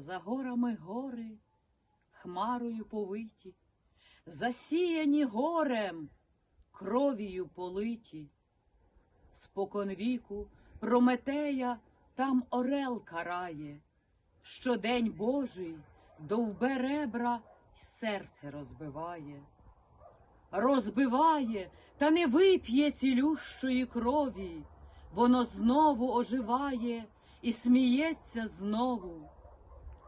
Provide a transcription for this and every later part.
За горами гори, хмарою повиті, засіяні горем, кров'ю политі. Споконвіку Прометея там орел карає, щодень Божий довбе ребра й серце розбиває. Розбиває, та не вип'є цілющої крові, воно знову оживає і сміється знову.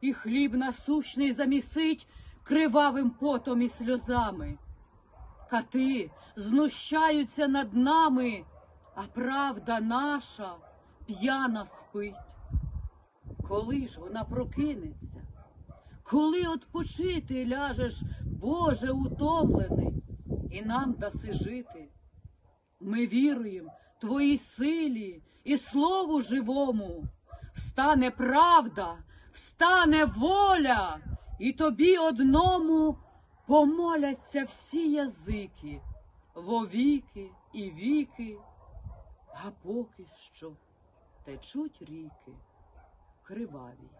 і хліб насущний замісить кривавим потом і сльозами. Кати знущаються над нами, а правда наша п'яна спить. Коли ж вона прокинеться? Коли отпочити ляжеш, Боже, утомлений, і нам даси жити? Ми віруємо Твоїй силі і слову живому. Встане правда, встане воля, і тобі одному помоляться всі язики, вовіки і віки, а поки що течуть ріки криваві.